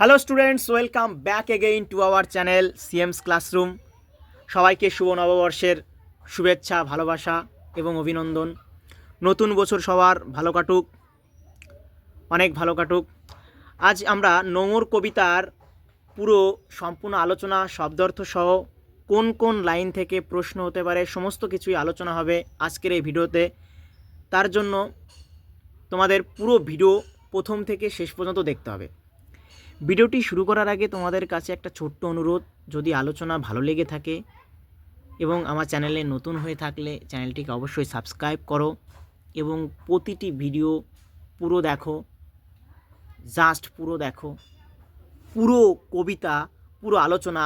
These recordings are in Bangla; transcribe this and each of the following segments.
Hello students welcome back again to our channel CMS classroom সবাইকে শুভ নববর্ষের শুভেচ্ছা, ভালোবাসা এবং অভিনন্দন। নতুন বছর সবার ভালো কাটুক, অনেক ভালো কাটুক। আজ আমরা নোংর কবিতার পুরো সম্পূর্ণ আলোচনা শব্দার্থ সহ কোন কোন লাইন থেকে প্রশ্ন হতে পারে, সমস্ত কিছুই আলোচনা হবে আজকের এই ভিডিওতে। তার জন্য তোমাদের পুরো ভিডিও প্রথম থেকে শেষ পর্যন্ত দেখতে হবে। ভিডিওটি শুরু করার আগে তোমাদের কাছে একটা ছোট্ট অনুরোধ, যদি আলোচনা ভালো লেগে থাকে এবং আমার চ্যানেলে নতুন হয়ে থাকলে চ্যানেলটিকে অবশ্যই সাবস্ক্রাইব করো এবং প্রতিটি ভিডিও পুরো দেখো, জাস্ট পুরো দেখো, পুরো কবিতা, পুরো আলোচনা,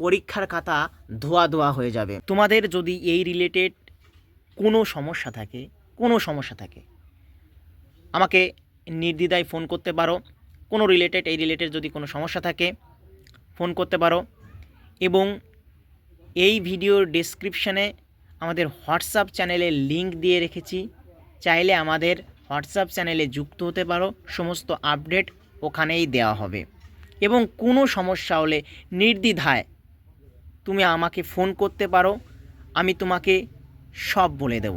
পরীক্ষার খাতা ধোয়া ধোয়া হয়ে যাবে। তোমাদের যদি এই রিলেটেড কোনো সমস্যা থাকে, কোনো সমস্যা থাকে, আমাকে নির্দ্বিধায় ফোন করতে পারো। কোনো রিলেটেড এই রিলেটেড যদি কোনো সমস্যা থাকে ফোন করতে পারো। এবং এই ভিডিওর ডেসক্রিপশানে আমাদের হোয়াটসঅ্যাপ চ্যানেলের লিংক দিয়ে রেখেছি। চাইলে আমাদের হোয়াটসঅ্যাপ চ্যানেলে যুক্ত হতে পারো। সমস্ত আপডেট ওখানেই দেওয়া হবে। এবং কোনো সমস্যা হলে নির্দ্বিধায় তুমি আমাকে ফোন করতে পারো। আমি তোমাকে সব বলে দেব।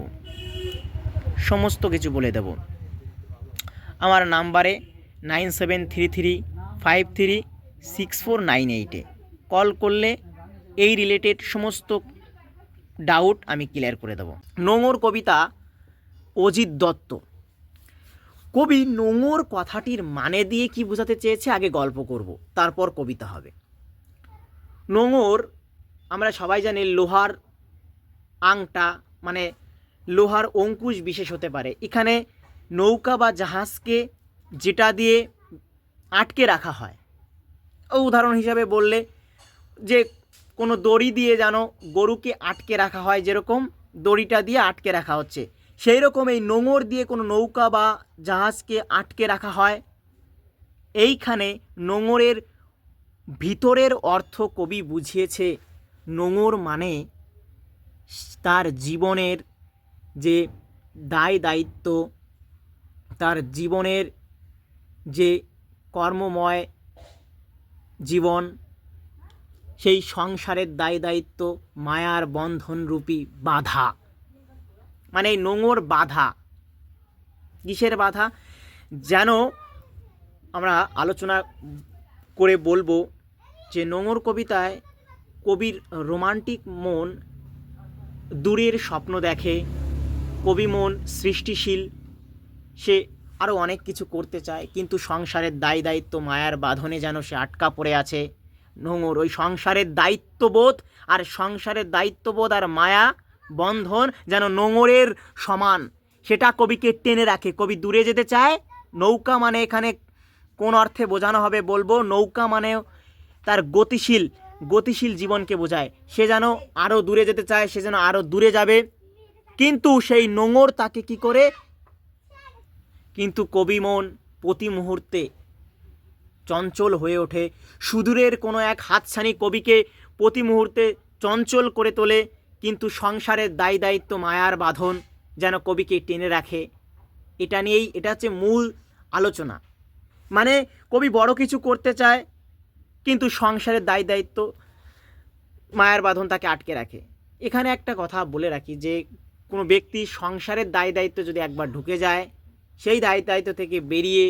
সমস্ত কিছু বলে দেব। আমার নাম্বারে nine seven three three, five three, six four nine এইটে কল করলে এই রিলেটেড সমস্ত ডাউট আমি ক্লিয়ার করে দেবো। নোংর কবিতা অজিত দত্ত। কবি নোংর কথাটির মানে দিয়ে কি বোঝাতে চেয়েছে আগে গল্প করব, তারপর কবিতা হবে। নোংর আমরা সবাই জানি লোহার আংটা মানে লোহার অঙ্কুশ বিশেষ হতে পারে। এখানে নৌকা বা জাহাজকে যেটা দিয়ে আটকে রাখা হয়। উদাহরণ হিসাবে বললে যে কোনো দড়ি দিয়ে যেন গরুকে আটকে রাখা হয় যেরকম দড়িটা দিয়ে আটকে রাখা হচ্ছে, সেই রকম এই নোঙর দিয়ে কোনো নৌকা বা জাহাজকে আটকে রাখা হয়। এইখানে নোঙরের ভিতরের অর্থ কবি বুঝিয়েছে, নোঙর মানে তার জীবনের যে দায় দায়িত্ব, তার জীবনের যে কর্মময় জীবন, সেই সংসারের দায় দায়িত্ব, মায়ার বন্ধনরূপী বাধা। মানে এই নোংর বাধা। কিসের বাধা? যেন আমরা আলোচনা করে বলব যে নোংর কবিতায় কবির রোমান্টিক মন দূরের স্বপ্ন দেখে, কবি মন সৃষ্টিশীল, সে আরও অনেক কিছু করতে চায়। কিন্তু সংসারের দায় দায়িত্ব মায়ার বাঁধনে যেন সে আটকা পড়ে আছে। নোংর ওই সংসারের দায়িত্ববোধ আর সংসারের দায়িত্ববোধ আর মায়া বন্ধন যেন নোংরের সমান। সেটা কবিকে টেনে রাখে। কবি দূরে যেতে চায়। নৌকা মানে এখানে কোন অর্থে বোঝানো হবে বলব? নৌকা মানে তার গতিশীল গতিশীল জীবনকে বোঝায়। সে যেন আরও দূরে যেতে চায়, সে যেন আরও দূরে যাবে। কিন্তু সেই নোংর তাকে কি করে? কিন্তু কবি মন প্রতি মুহূর্তে চঞ্চল হয়ে ওঠে। সুদূরের কোনো এক হাতছানি কবিকে প্রতি মুহূর্তে চঞ্চল করে তোলে, কিন্তু সংসারের দায় দায়িত্ব মায়ার বাঁধন যেন কবিকে টেনে রাখে। এটা নিয়েই এটা হচ্ছে মূল আলোচনা। মানে কবি বড় কিছু করতে চায়, কিন্তু সংসারের দায় দায়িত্ব মায়ার বাঁধন তাকে আটকে রাখে। এখানে একটা কথা বলে রাখি যে, কোনো ব্যক্তি সংসারের দায় দায়িত্ব যদি একবার ঢুকে যায় সেই দায়, দায়িত্ব থেকে বেরিয়ে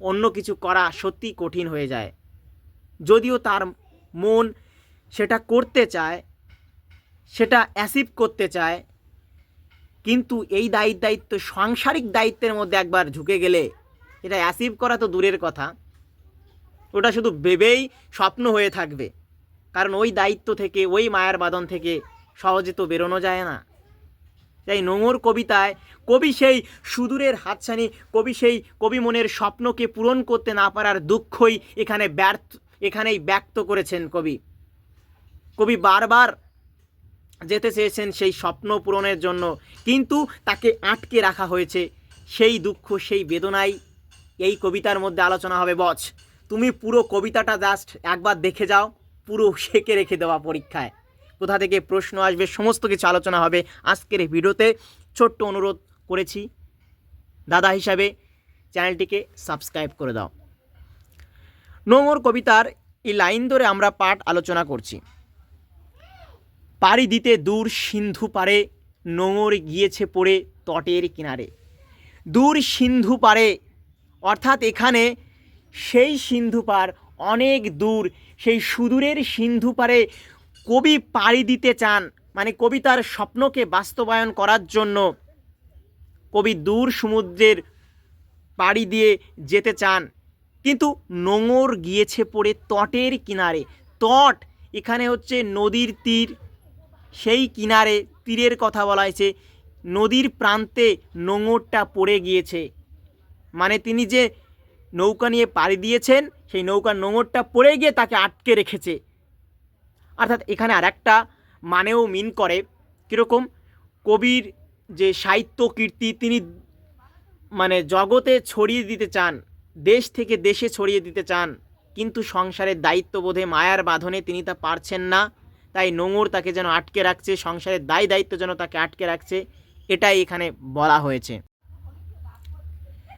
অন্য কিছু করা সত্যি কঠিন হয়ে যায়। যদিও তার মন সেটা করতে চায়, সেটা অ্যাসিভ করতে চায়, কিন্তু এই দায়িত্ব দায়িত্ব, সাংসারিক দায়িত্বের মধ্যে একবার ঝুঁকে গেলে এটা অ্যাসিভ করা তো দূরের কথা। ওটা শুধু ভেবেই স্বপ্ন হয়ে থাকবে। কারণ ওই দায়িত্ব থেকে, ওই মায়ার বাদন থেকে সহজে তো বেরোনো যায় না। তাই নোংর কবিতায় কবি সেই সুদূরের হাতছানি, কবি সেই কবি মনের স্বপ্নকে পূরণ করতে না পারার দুঃখই এখানে ব্যর্থ, এখানেই ব্যক্ত করেছেন কবি। কবি বারবার যেতে চেয়েছেন সেই স্বপ্ন পূরণের জন্য, কিন্তু তাকে আটকে রাখা হয়েছে। সেই দুঃখ, সেই বেদনাই এই কবিতার মধ্যে আলোচনা হবে। বচ তুমি পুরো কবিতাটা জাস্ট একবার দেখে যাও, পুরো শেখে রেখে দেওয়া পরীক্ষায়। কোথা থেকে প্রশ্ন আসবে, সমস্ত কিছু আলোচনা হবে আজকের ভিডিওতে। ছোট্ট অনুরোধ করেছি, দাদা হিসাবে চ্যানেলটিকে সাবস্ক্রাইব করে দাও। নোংর কবিতার এই লাইন ধরে আমরা পাঠ আলোচনা করছি। পাড়ি দিতে দূর সিন্ধু পারে নোঙর গিয়েছে পড়ে তটের কিনারে। দূর সিন্ধু পারে অর্থাৎ এখানে সেই সিন্ধু পার অনেক দূর, সেই সুদূরের সিন্ধু পারে কবি পাড়ি দিতে চান মানে কবিতার স্বপ্নকে বাস্তবায়ন করার জন্য কবি দূর সমুদ্রের পাড়ি দিয়ে যেতে চান। কিন্তু নোঙর গিয়েছে পড়ে তটের কিনারে। তট এখানে হচ্ছে নদীর তীর, সেই কিনারে তীরের কথা বলা হয়েছে। নদীর প্রান্তে নোঙরটা পড়ে গিয়েছে। মানে তিনি যে নৌকা নিয়ে পাড়ি দিয়েছেন, সেই নৌকার নোঙরটা পড়ে গিয়ে তাকে আটকে রেখেছে। অর্থাৎ এখানে আর একটা মানেও মিন করে। কীরকম? কবির যে সাহিত্য কীর্তি, তিনি মানে জগতে ছড়িয়ে দিতে চান, দেশ থেকে দেশে ছড়িয়ে দিতে চান, কিন্তু সংসারের দায়িত্ববোধে মায়ার বাঁধনে তিনি তা পারছেন না। তাই নোঙর তাকে যেন আটকে রাখছে, সংসারের দায় দায়িত্ব যেন তাকে আটকে রাখছে, এটাই এখানে বলা হয়েছে।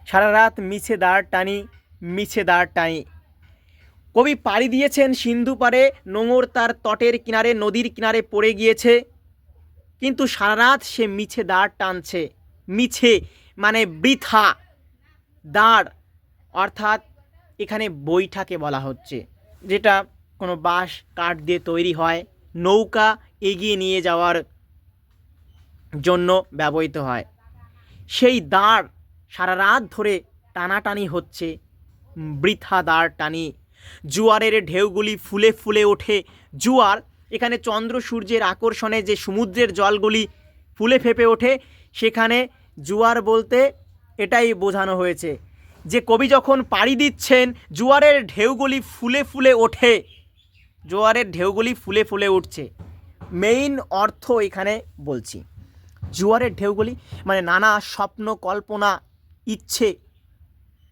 সারা রাত মিছে দাঁড় টানি, মিছে দাঁড় টানি কবি পাড়ি দিয়েছেন সিন্ধু পারে নোঙর তার তটের কিনারে, নদীর কিনারে পড়ে গিয়েছে। কিন্তু সারা রাত সে মিছে দাঁড় টানছে। মিছে মানে বৃথা দাঁড়। অর্থাৎ এখানে বৈঠাকে বলা হচ্ছে, যেটা কোনো বাঁশ কাঠ দিয়ে তৈরি হয়, নৌকা এগিয়ে নিয়ে যাওয়ার জন্য ব্যবহৃত হয়। সেই দাঁড় সারা রাত ধরে টানাটানি হচ্ছে, বৃথা দাঁড় টানি জোয়ারের ঢেউগুলি ফুলে ফুলে ওঠে। জোয়ার, এখানে চন্দ্র সূর্যের আকর্ষণে যে সমুদ্রের জলগুলি ফুলে ফেপে ওঠে, সেখানে জোয়ার বলতে এটাই বোঝানো হয়েছে যে কবি যখন পাড়ি দিচ্ছেন, জোয়ারের ঢেউগুলি ফুলে ফুলে ওঠে। জোয়ারের ঢেউগুলি ফুলে ফুলে উঠছে। মেইন অর্থ এখানে বলছি। জোয়ারের ঢেউগুলি মানে নানা স্বপ্ন, কল্পনা, ইচ্ছে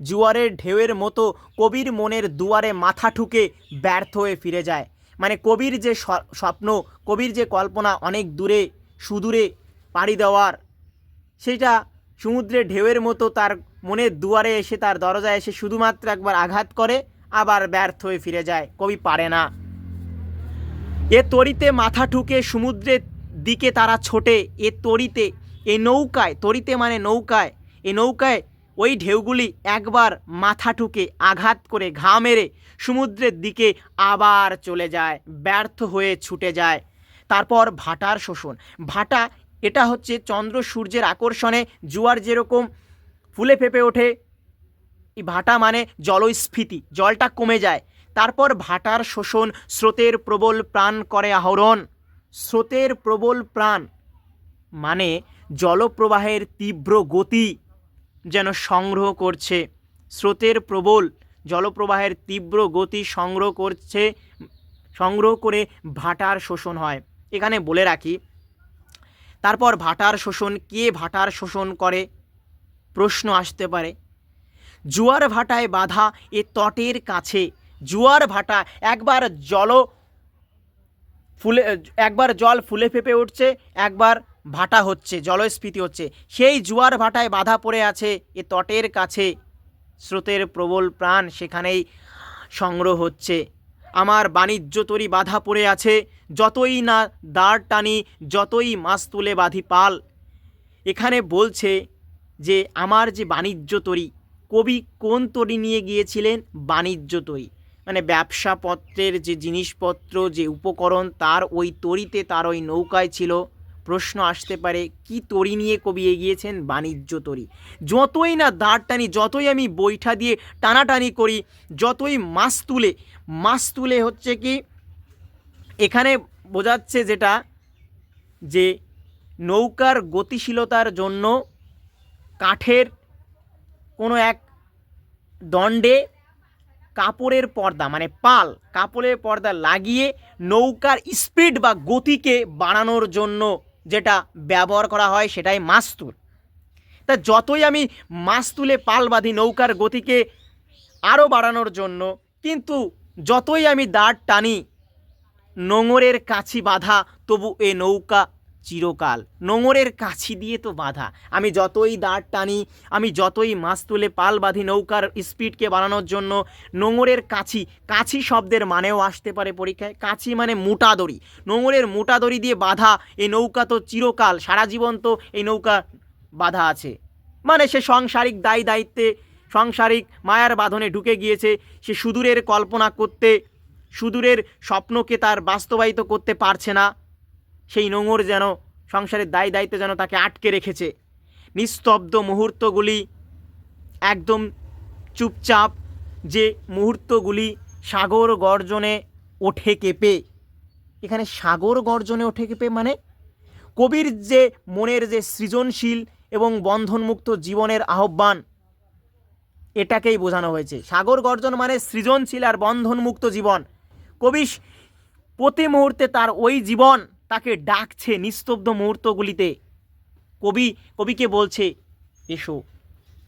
জোয়ারের ঢেউয়ের মতো কবির মনের দুয়ারে মাথা ঠুকে ব্যর্থ হয়ে ফিরে যায়। মানে কবির যে স্বপ্ন, কবির যে কল্পনা অনেক দূরে, সুদূরে পাড়ি দেওয়ার, সেটা সমুদ্রের ঢেউয়ের মতো তার মনের দুয়ারে এসে তার দরজায় এসে শুধুমাত্র একবার আঘাত করে, আবার ব্যর্থ হয়ে ফিরে যায়। কবি পারে না। এ তরিতে মাথা ঠুকে সমুদ্রের দিকে তারা ছোটে, এ তরিতে, এ নৌকায়, তরিতে মানে নৌকায়, এ নৌকায় ওই ঢেউগুলি একবার মাথা ঠুকে আঘাত করে ঘা মেরে সমুদ্রের দিকে আবার চলে যায়, ব্যর্থ হয়ে ছুটে যায়। তারপর ভাটার শোষণ। ভাটা, এটা হচ্ছে চন্দ্র সূর্যের আকর্ষণে জোয়ার যেরকম ফুলে ফেপে ওঠে, এই ভাটা মানে জলস্ফীতি, জলটা কমে যায়। তারপর ভাটার শোষণ স্রোতের প্রবল প্রাণ করে আহরণ। স্রোতের প্রবল প্রাণ মানে জলপ্রবাহের তীব্র গতি। যেন সংগ্রহ করছে। স্রোতের প্রবল জলপ্রবাহের তীব্র গতি সংগ্রহ করছে, সংগ্রহ করে ভাটার শোষণ হয়। এখানে বলে রাখি, তারপর ভাটার শোষণ, কে ভাটার শোষণ করে? প্রশ্ন আসতে পারে। জোয়ার ভাটায় বাধা এ তটের কাছে। জোয়ার ভাটা একবার জল ফুলে, একবার জল ফুলে ফেপে উঠছে, একবার ভাটা হচ্ছে, জলস্ফীতি হচ্ছে। সেই জোয়ার ভাটায় বাধা পড়ে আছে এ তটের কাছে। স্রোতের প্রবল প্রাণ সেখানেই সংগ্রহ হচ্ছে। আমার বাণিজ্য তরি বাধা পড়ে আছে, যতই না দাঁড় টানি, যতই মাছ তুলে বাঁধি পাল। এখানে বলছে যে, আমার যে বাণিজ্য তরি, কবি কোন তরি নিয়ে গিয়েছিলেন? বাণিজ্য তরি। মানে ব্যবসাপত্রের যে জিনিসপত্র, যে উপকরণ, তার ওই তরিতে তার ওই নৌকায় ছিল। প্রশ্ন আসতে পারে, কি তরি নিয়ে কবি এগিয়েছেন? বাণিজ্য তরি। যতই না দাঁড় টানি, যতই আমি বৈঠা দিয়ে টানাটানি করি, যতই মাছ তুলে মাছ তুলে হচ্ছে কি, এখানে বোঝাচ্ছে যেটা, যে নৌকার গতিশীলতার জন্য কাঠের কোনো এক দণ্ডে কাপড়ের পর্দা মানে পাল, কাপড়ের পর্দা লাগিয়ে নৌকার স্পিড বা গতিকে বাড়ানোর জন্য যেটা ব্যবহার করা হয় সেটাই মাস্তুল তা যতই আমি মাস্তুলে তুলে পাল বাঁধি নৌকার গতিকে আরও বাড়ানোর জন্য, কিন্তু যতই আমি দাঁড় টানি, নোঙরের কাছি বাঁধা, তবু এ নৌকা চিরকাল। নোঙরের কাছি দিয়ে তো বাধা। আমি যতই দাঁড় টানি, আমি যতই মাছ তুলে পাল বাঁধি নৌকার স্পিডকে বাড়ানোর জন্য, নোঙরের কাছি কাছি শব্দের মানেও আসতে পারে পরীক্ষায়। কাছি মানে মোটা দড়ি। নোঙরের মোটা দড়ি দিয়ে বাধা, এই নৌকা তো চিরকাল, সারা জীবন তো এই নৌকা বাধা আছে। মানে সে সাংসারিক দায়ী দায়িত্বে, সাংসারিক মায়ার বাঁধনে ঢুকে গিয়েছে। সে সুদূরের কল্পনা করতে, সুদূরের স্বপ্নকে তার বাস্তবায়িত করতে পারছে না। সেই নোঙর যেন সংসারের দায়ী দায়িত্ব যেন তাকে আটকে রেখেছে। নিস্তব্ধ মুহূর্তগুলি একদম চুপচাপ যে মুহূর্তগুলি সাগর গর্জনে ওঠে কেঁপে। এখানে সাগর গর্জনে ওঠে কেঁপে মানে কবির যে মনের যে সৃজনশীল এবং বন্ধনমুক্ত জীবনের আহ্বান, এটাকেই বোঝানো হয়েছে। সাগর গর্জন মানে সৃজনশীল আর বন্ধনমুক্ত জীবন। কবি প্রতি মুহূর্তে তার ওই জীবন ডাকছে নিস্তব্ধ মুহূর্তগুলিতে। কবি কবিকে বলছে, এসো।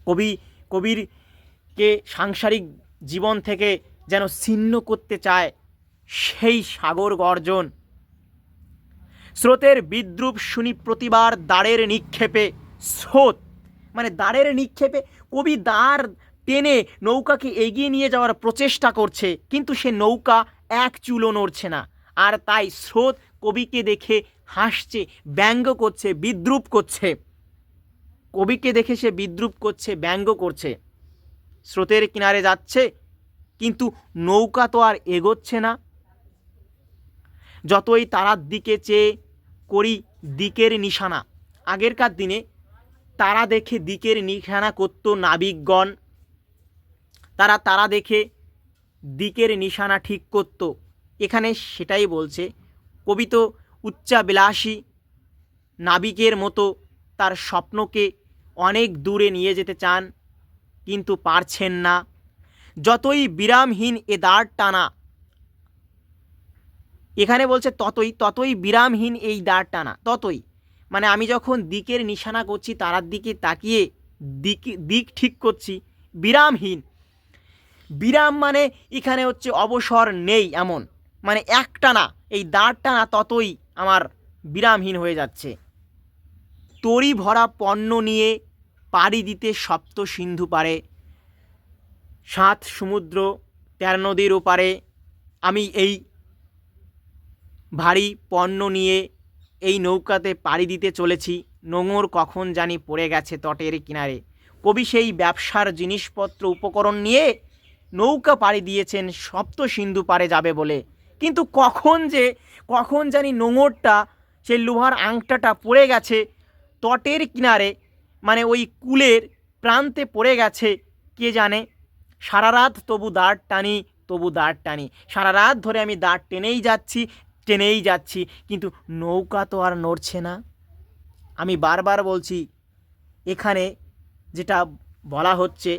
কবি কবিরকে সাংসারিক জীবন থেকে যেন ছিন্ন করতে চায় সেই সাগর গর্জন। স্রোতের বিদ্রুপ শুনি প্রতিবার দাঁড়ের নিক্ষেপে। স্রোত মানে দাঁড়ের নিক্ষেপে। কবি দাঁড় টেনে নৌকাকে এগিয়ে নিয়ে যাওয়ার প্রচেষ্টা করছে, কিন্তু সে নৌকা এক চুলো নড়ছে না। আর তাই স্রোত কবিকে দেখে হাসছে, ব্যঙ্গ করছে, বিদ্রুপ করছে। কবিকে দেখে সে বিদ্রুপ করছে, ব্যঙ্গ করছে। স্রোতের কিনারে যাচ্ছে, কিন্তু নৌকা তো আর এগোচ্ছে না। যতই তারার দিকে চেয়ে করি দিকের নিশানা, আগেরকার দিনে তারা দেখে দিকের নিশানা করতো নাবিকগণ। তারা তারা দেখে দিকের নিশানা ঠিক করত। এখানে সেটাই বলছে কবি তো উচ্চাবিলাসী নাবিকের মতো তার স্বপ্নকে অনেক দূরে নিয়ে যেতে চান, কিন্তু পারছেন না। যতই বিরামহীন এ দাঁড় টানা, এখানে বলছে ততই ততই বিরামহীন এই দাঁড় টানা, ততই। মানে আমি যখন দিকের নিশানা করছি, তারার দিকে তাকিয়ে দিক দিক ঠিক করছি, বিরামহীন। বিরাম মানে এখানে হচ্ছে অবসর নেই এমন মানে একটানা এই দাঁড় টানা ততই আমার বিরামহীন হয়ে যাচ্ছে। তরি ভরা পণ্য নিয়ে পাড়ি দিতে সপ্ত সিন্ধু পারে। সাত সমুদ্র, তেরো নদীর ওপারে আমি এই ভারী পণ্য নিয়ে এই নৌকাতে পাড়ি দিতে চলেছি। নোঙর কখন জানি পড়ে গেছে তটের কিনারে। কবি সেই ব্যবসার জিনিসপত্র উপকরণ নিয়ে নৌকা পাড়ি দিয়েছেন সপ্ত সিন্ধু পারে যাবে বলে। কিন্তু কখন যে, কখন জানি নোঙরটা সেই লোহার আংটাটা পড়ে গেছে, তটের কিনারে মানে ওই কুলের প্রান্তে পড়ে গেছে, কে জানে? সারা রাত তবু দাঁড় টানি, তবু দাঁড় টানি। সারা রাত ধরে আমি দাঁড় টেনেই যাচ্ছি টেনেই যাচ্ছি, কিন্তু নৌকা তো আর নড়ছে না। আমি বারবার বলছি, এখানে যেটা বলা হচ্ছে,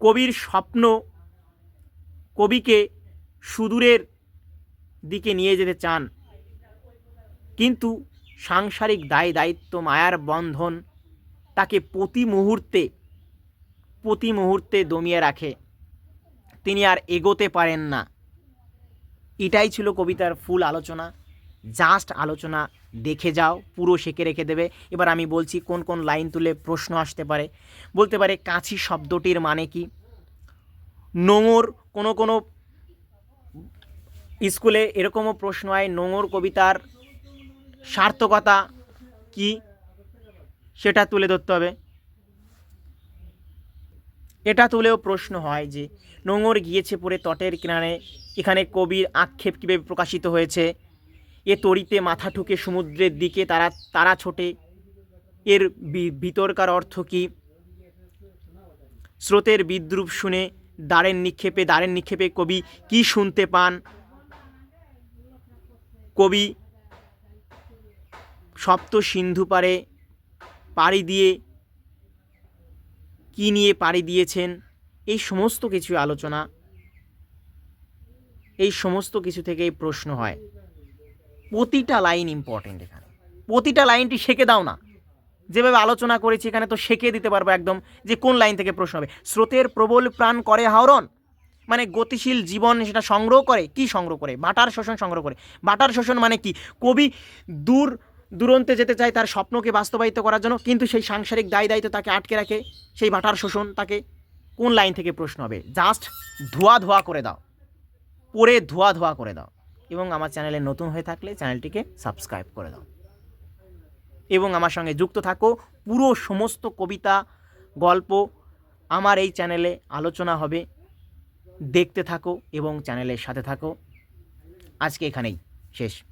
কবির স্বপ্ন, কবিকে সুদূরের দিকে নিয়ে যেতে চান। কিন্তু সাংসারিক দায় দায়িত্ব মায়ার বন্ধন তাকে প্রতি মুহূর্তে প্রতি মুহূর্তে দমিয়ে রাখে। তিনি আর এগোতে পারেন না। এটাই ছিল কবিতার ফুল আলোচনা। জাস্ট আলোচনা। দেখে যাও, পুরো শেখে রেখে দেবে। এবার আমি বলছি, কোন কোন লাইন তুলে প্রশ্ন আসতে পারে? বলতে পারে, কাঁচি শব্দটির মানে কি? নোঙর কোনো কোনো স্কুলে এরকমও প্রশ্ন হয় নোঙর কবিতার সার্থকতা কি? সেটা তুলে ধরতে হবে। এটা তুলেও প্রশ্ন হয় যে, নোঙর গিয়েছে পড়ে তটের কিনারে, এখানে কবির আক্ষেপ কীভাবে প্রকাশিত হয়েছে? এ তরিতে মাথা ঠুকে সমুদ্রের দিকে তারা তারা ছোটে। এর ভিতরকার অর্থ কী? স্রোতের বিদ্রুপ শুনে দ্বারের নিক্ষেপে দ্বারের নিক্ষেপে কবি কি শুনতে পান? কবি সপ্ত সিন্ধু পারে পাড়ি দিয়ে কি নিয়ে পাড়ি দিয়েছেন, এই সমস্ত কিছু আলোচনা, এই সমস্ত কিছু থেকে এই প্রশ্ন হয়। প্রতিটা লাইন ইম্পর্টেন্ট এখানে। প্রতিটা লাইনটি শেখে দাও না। যেভাবে আলোচনা করেছি এখানে তো শেখে দিতে পারব একদম যে কোন লাইন থেকে প্রশ্ন হবে। স্রোতের প্রবল প্রাণ করে হাওরণ মানে গতিশীল জীবন সেটা সংগ্রহ করে, কি সংগ্রহ করে? বাটার শোষণ সংগ্রহ করে। বাটার শোষণ মানে কি? কবি দূর দুরন্তে যেতে চায় তার স্বপ্নকে বাস্তবায়িত করার জন্য, কিন্তু সেই সাংসারিক দায় দায়িত্ব তাকে আটকে রাখে, সেই বাটার শোষণ তাকে কোন লাইন থেকে প্রশ্ন হবে? জাস্ট ধোয়া ধোয়া করে দাও। পরে ধোয়া ধোয়া করে দাও। এবং আমার চ্যানেলে নতুন হয়ে থাকলে চ্যানেলটিকে সাবস্ক্রাইব করে দাও। এবং আমার সঙ্গে যুক্ত থাকো। পুরো সমস্ত কবিতা, গল্প আমার এই চ্যানেলে আলোচনা হবে। দেখতে থাকো এবং চ্যানেলের সাথে থাকো। আজকে এখানেই শেষ।